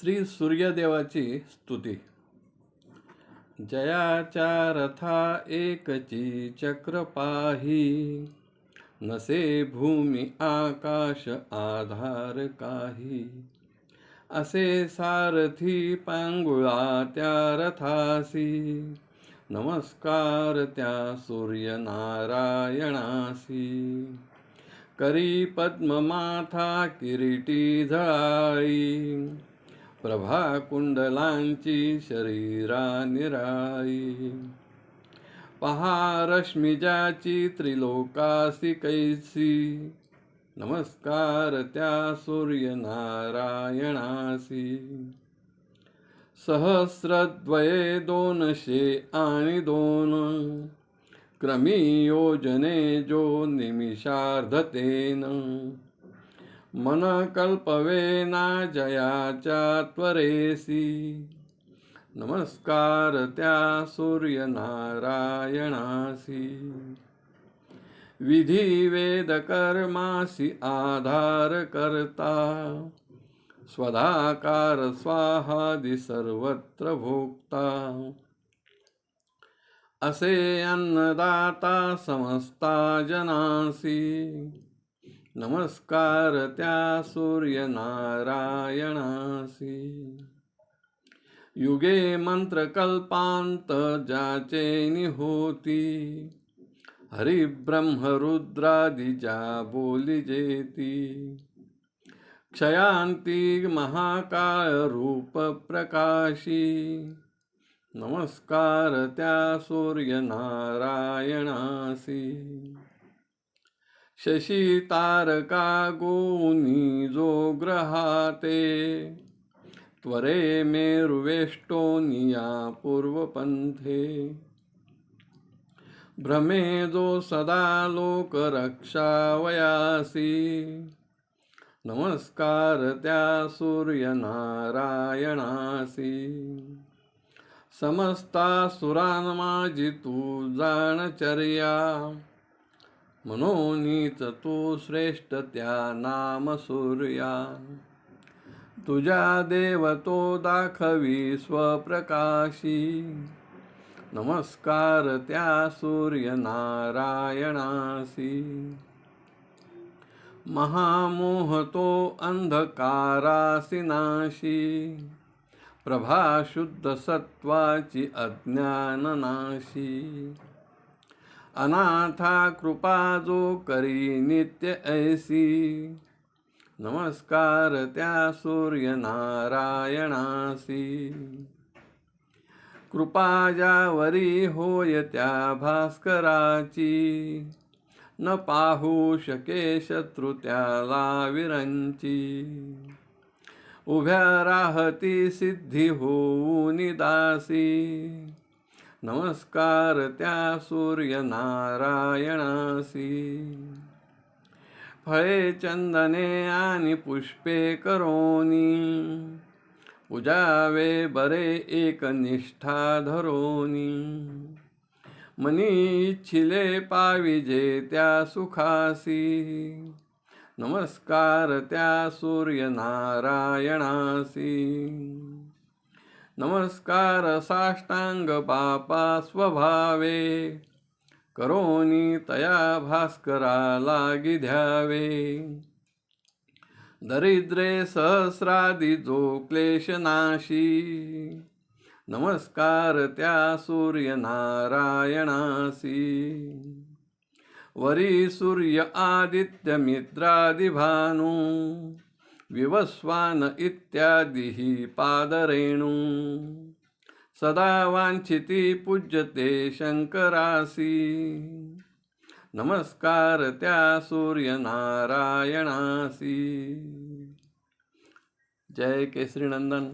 श्री सूर्यदेवाची स्तुती. जयाच्या रथा एकची चक्र पाही. नसे भूमी आकाश आधार काही. असे सारथी पांगुळा त्या रथासी. नमस्कार त्या सूर्यनारायणासी. करी पद्ममाथा किरीटी झळाळी. प्रभा कुंडलांची शरीरा निराई. पहा रश्मिजाची त्रिलोकासी कैसी. नमस्कार त्या सूर्यनारायणासी. सहस्रद्वये दोनशे आणि दोन. क्रमी योजने जो निमिषार्धतेन. मन कल्पवेना जयाच्या त्वरेसी नमस्कार त्या सूर्यनारायणासी। विधी वेद कर्मासी आधार करता स्वधाकार स्वाहादि सर्वत्र भोक्ता। असे अन्नदाता समस्ता जनासी। नमस्कार त्या सूर्यनारायणासी युगे मंत्रकल्पांत ज्याचे निहोती. हरिब्रह्म रुद्रादिजा बोली जेती. क्षयांती महाकाळ रूप प्रकाशी. नमस्कार त्या सूर्यनारायणासी शशी तारका गोनी जो ग्रहाते त्वरे मेरुवेष्टोनिया पूर्वपंथे भ्रमे जो सदा लोकरक्षावयासी नमस्कार त्या सूर्यनारायणासी। समस्ता सुरान तू जाणचर्या मनोनीच तू श्रेष्ठ त्या नाम सूर्या तुझ्या देवतो दाखवी स्वप्रकाशी. नमस्कार त्या सूर्यनारायणासी महामोह तो अंधकारासी नाशी प्रभा शुद्ध सत्वाची अज्ञाननाशी. अनाथा कृपा जो करी नित्य ऐसी। नमस्कार त्या सूर्यनारायणासी। कृपा ज्यावरी होय त्या भास्कराची। न पाहू शके शत्रु त्याला विरंची। उभ्या राहती सिद्धी होऊन दासी। नमस्कार त्या सूर्यनारायणासी. फळे चंदने आणि पुष्पे करोनी. पूजावे बरे एक निष्ठा धरोनी. मनी इच्छिले पाविजे त्या सुखासी. नमस्कार त्या सूर्यनारायणासी. नमस्कार साष्टांग पापा स्वभावे. करोनी तया भास्करा लागी ध्यावे दरिद्रे सहस्रादी जो क्लेशनाशी नमस्कार त्या सूर्यनारायणासी वरी सूर्य आदित्य मित्रादि विवस्वान इत्यादी पादरेणू। सदा वांछिती पूज्यते शंकरासी नमस्कार त्या सूर्यनारायणासी। जय केसरी नंदन।